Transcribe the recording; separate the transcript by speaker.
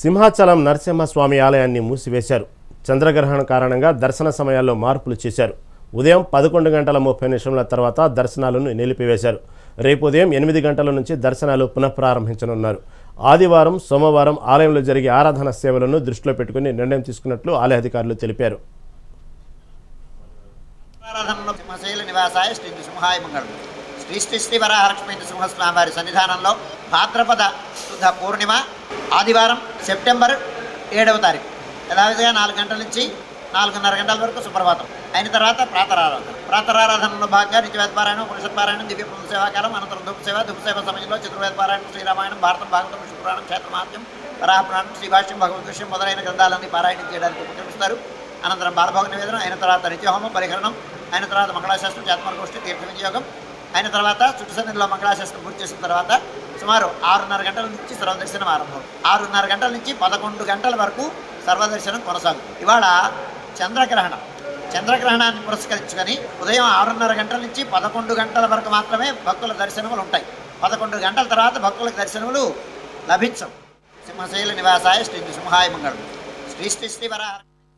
Speaker 1: సింహాచలం నరసింహస్వామి ఆలయాన్ని మూసివేశారు. చంద్రగ్రహణం కారణంగా దర్శన సమయాల్లో మార్పులు చేశారు. ఉదయం పదకొండు గంటల ముప్పై నిమిషముల తర్వాత దర్శనాలను నిలిపివేశారు. రేపు ఉదయం ఎనిమిది గంటల నుంచి దర్శనాలు పునఃప్రారంభించనున్నారు. ఆదివారం సోమవారం ఆలయంలో జరిగే ఆరాధన సేవలను దృష్టిలో పెట్టుకుని నిర్ణయం తీసుకున్నట్లు ఆలయ అధికారులు తెలిపారు.
Speaker 2: నివాసాయ శ్రీ నృసింహాయ మంగళం. శ్రీ శ్రీ శ్రీ వరాహలక్ష్మీ నృసింహస్వామివారి సన్నిధానంలో భాద్రపద శుద్ధ పూర్ణిమ ఆదివారం సెప్టెంబర్ ఏడవ తారీఖు. యథావిధిగా నాలుగు గంటల నుంచి నాలుగున్నర గంటల వరకు సుప్రభాతం. అయిన తర్వాత ప్రాతరారాధన. ప్రాతరారాధనలో భాగంగా నిత్యవేదపారాయణం పురుషపారాయణం దివ్య పురుష సేవాకాలం అనంతరం ధూపసేవ ధూపసేవ సమయంలో చతుర్వేదపారాయణం శ్రీరామాయణం భారతం భాగవతం విష్ణుపురాణం క్షేత్రమాత్యం వరాహపురాణం శ్రీభాష్యం భగవద్గీతం మొదలైన గ్రంథాలన్నీ పారాయణం చేయడానికి ఉపక్రమిస్తారు. అనంతరం బాలభోగ నివేదన అయిన తర్వాత నిత్యహోమం పరిహరణం అయిన తర్వాత మంగళాశాస్త్రం జాతమరగోష్ఠి తీర్థ వినియోగం అయిన తర్వాత చుట్టుసన్నిధిలో మంగళాశాస్త్రం పూర్తి చేసిన తర్వాత సుమారు ఆరున్నర గంటల నుంచి సర్వదర్శనం ఆరంభం. ఆరున్నర గంటల నుంచి పదకొండు గంటల వరకు సర్వదర్శనం కొనసాగుతుంది. ఇవాళ చంద్రగ్రహణం. చంద్రగ్రహణాన్ని పురస్కరించుకొని ఉదయం ఆరున్నర గంటల నుంచి పదకొండు గంటల వరకు మాత్రమే భక్తుల దర్శనములు ఉంటాయి. పదకొండు గంటల తర్వాత భక్తులకు దర్శనములు లభించవు. సింహశైల నివాసాయ శ్రీ నృసింహాయ మంగళం. శ్రీ శ్రీ శ్రీ